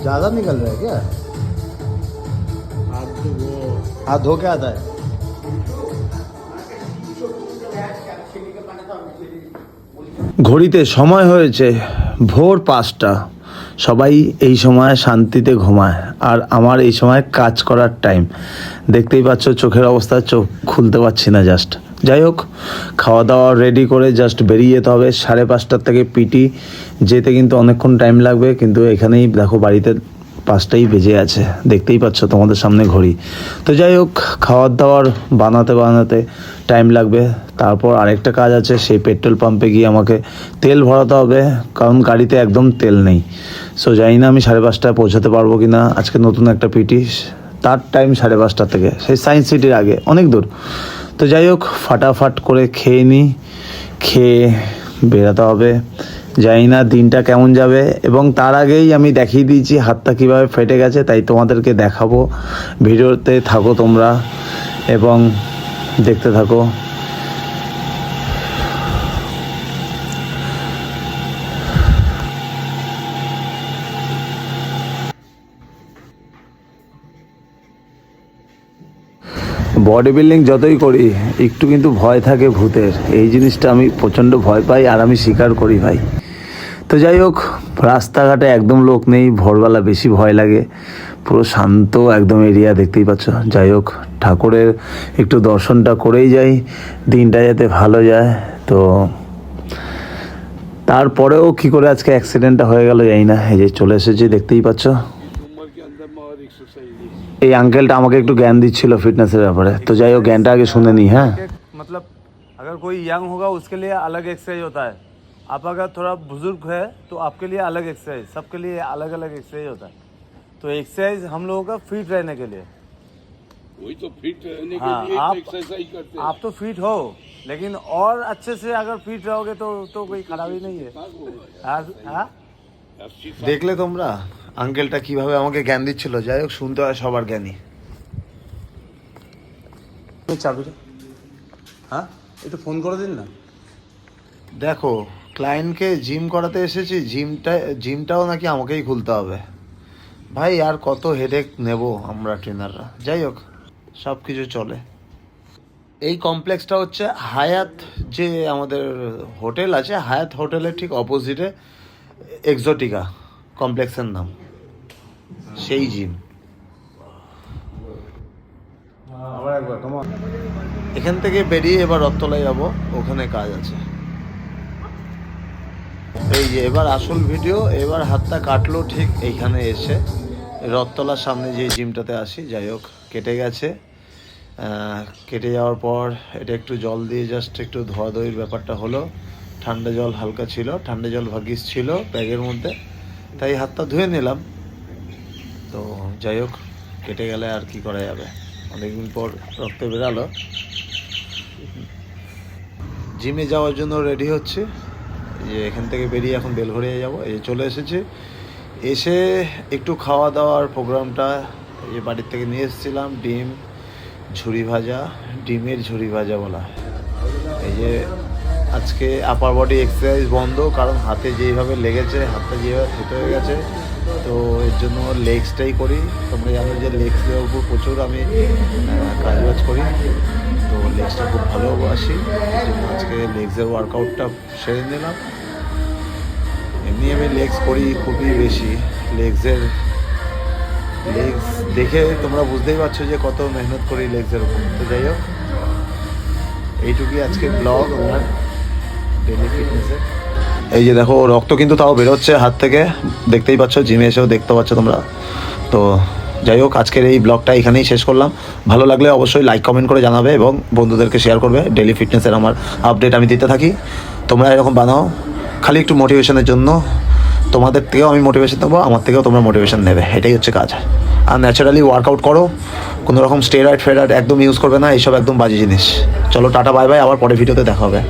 ज़्यादा निकल रहा है क्या हाथ तो वो हाथ धो के आता है ঘড়িতে সময় হয়েছে ভোর পাঁচটা সবাই এই সময় শান্তিতে ঘুমায় আর আমার এই সময় কাজ করার টাইম দেখতেই পাচ্ছ চোখের অবস্থা চোখ খুলতে পারছি না জাস্ট যাই হোক খাওয়া দাওয়া রেডি করে জাস্ট বেরিয়ে যেতে হবে। সাড়ে পাঁচটার থেকে পিটি যেতে কিন্তু অনেকক্ষণ টাইম লাগবে, কিন্তু এখানেই দেখো বাড়িতে পাঁচটাই বেজে আছে। দেখতেই পাচ্ছ তোমাদের সামনে ঘড়ি। তো যাই হোক খাওয়ার দাওয়ার বানাতে বানাতে টাইম লাগবে। তারপর আরেকটা কাজ আছে, সেই পেট্রোল পাম্পে গিয়ে আমাকে তেল ভরাতে হবে, কারণ গাড়িতে একদম তেল নেই। সো জানি না আমি সাড়ে পাঁচটায় পৌঁছাতে পারব কি না আজকে নতুন একটা পিটি তার টাইম সাড়ে পাঁচটা থেকে। সেই সায়েন্স সিটির আগে, অনেক দূর। তো যাই হোক, ফাটাফাট করে খেয়ে নিই, খেয়ে বেরোতে হবে। জানি না দিনটা কেমন যাবে, এবং তার আগেই আমি দেখিয়ে দিয়েছি হাতটা কীভাবে ফেটে গেছে, তাই তোমাদেরকে দেখাবো। ভিডিওতে থাকো তোমরা, এবং দেখতে থাকো। বডি বিল্ডিং যতই করি, একটু কিন্তু ভয় থাকে ভূতের। এই জিনিসটা আমি প্রচণ্ড ভয় পাই আর আমি স্বীকার করি ভাই। তো যাই হোক, রাস্তাঘাটে একদম লোক নেই, ভোরবেলা বেশি ভয় লাগে। পুরো শান্ত একদম এরিয়া দেখতেই পাচ্ছ। যাই হোক, ঠাকুরের একটু দর্শনটা করেই যাই, দিনটা যাতে ভালো যায়। তো তারপরেও কি করে আজকে অ্যাক্সিডেন্টটা হয়ে গেল জানি না, এই যে চলে এসেছি, দেখতেই পাচ্ছ। उम्र के अंदर में और एक्सरसाइज এই আঙ্কেলটা আমাকে একটু জ্ঞান দিচ্ছিল ফিটনেসের ব্যাপারে তো যাই হোক জ্ঞানটা আগে শুনে নিই হ্যাঁ मतलब अगर कोई यंग होगा उसके लिए अलग एक्सरसाइज होता है आप अगर थोड़ा बुजुर्ग है तो आपके लिए अलग एक्सरसाइज सबके लिए अलग अलग एक्सरसाइज होता है तो एक्सरसाइज हम लोगों का फिट रहने के लिए वही तो फिट रहने के हाँ, लिए आप- एक्सरसाइज करते हैं आप तो फिट हो लेकिन और अच्छे से अगर फिट रहोगे तो तो कोई खराबी नहीं है हाँ, हाँ? আঙ্কেলটা কীভাবে আমাকে জ্ঞান দিচ্ছিল? যাই হোক শুনতে হয় সবার জ্ঞানী হ্যাঁ? একটু ফোন করে দিন না। দেখো ক্লায়েন্টকে জিম করাতে এসেছি জিমটা জিমটাও নাকি আমাকেই খুলতে হবে। ভাই আর কত হেডেক নেব আমরা ট্রেনাররা যাই হোক সব কিছু চলে। এই কমপ্লেক্সটা হচ্ছে হায়াত যে আমাদের হোটেল আছে হায়াত হোটেলের ঠিক অপোজিটে এক্সোটিকা কমপ্লেক্সের নাম। সেই জিম এখান থেকে বেরিয়ে এবার রথতলায় যাব ওখানে কাজ আছে। এই যে এবার আসল ভিডিও এবার হাতটা কাটলো ঠিক এইখানে এসে। রথতলার সামনে যে জিমটাতে আসি যাই হোক কেটে গেছে। কেটে যাওয়ার পর এটা একটু জল দিয়ে জাস্ট একটু ধোয়াধুয়ির ব্যাপারটা হলো। ঠান্ডা জল হালকা ছিল ঠান্ডা জল ভাগিস ছিল ব্যাগের মধ্যে। তাই হাতটা ধুয়ে নিলাম। তো যাই হোক, কেটে গেলে আর কি করা যাবে? অনেকদিন পর রক্ত বেরালো। জিমে যাওয়ার জন্য রেডি হচ্ছে। যে এখান থেকে বেরিয়ে এখন বেলঘরিয়া যাব। এই চলে এসেছি। এসে একটু খাওয়া দাওয়ার প্রোগ্রামটা এই বাড়ির থেকে নিয়ে এসেছিলাম। ডিম ঝুরি ভাজা, ডিমের ঝুরি ভাজা বলা এই যে আজকে আপার বডি এক্সারসাইজ বন্ধ, কারণ হাতে যেইভাবে লেগেছে, হাতটা যেভাবে ফেটে হয়ে গেছে, তো এর জন্য লেগসটাই করি। তোমরা জানো যে লেগসের উপর প্রচুর আমি কাজ বাজ করি, তো লেগসটা খুব ভালোবাসি আজকে লেগসের ওয়ার্কআউটটা সেরে নিলাম। এমনি আমি লেগস করি খুবই বেশি। লেগসের লেগস দেখে তোমরা বুঝতেই পারছ যে কত মেহনত করি লেগসের উপর। তো যাই হোক, এইটুকুই আজকে ব্লগ আমার। এই যে দেখো, রক্ত কিন্তু তাও বেরোচ্ছে হাত থেকে। দেখতেই পাচ্ছ জিমে এসেও দেখতে পাচ্ছ তোমরা। তো যাই হোক, আজকের এই ব্লগটা এখানেই শেষ করলাম। ভালো লাগলে অবশ্যই লাইক কমেন্ট করে জানাবে এবং বন্ধুদেরকে শেয়ার করবে। ডেলি ফিটনেসের আমার আপডেট আমি দিতে থাকি। তোমরা এরকম বানাও, খালি একটু মোটিভেশনের জন্য। তোমাদের থেকেও আমি মোটিভেশন দেবো আমার থেকেও তোমরা মোটিভেশন নেবে। এটাই হচ্ছে কাজ। আর ন্যাচারালি ওয়ার্কআউট করো। কোনো রকম স্টেরয়েড ফেরয়েড একদম ইউজ করবে না, এইসব একদম বাজে জিনিস। চলো, টাটা বাই বাই আবার পরে ভিডিওতে দেখা হবে।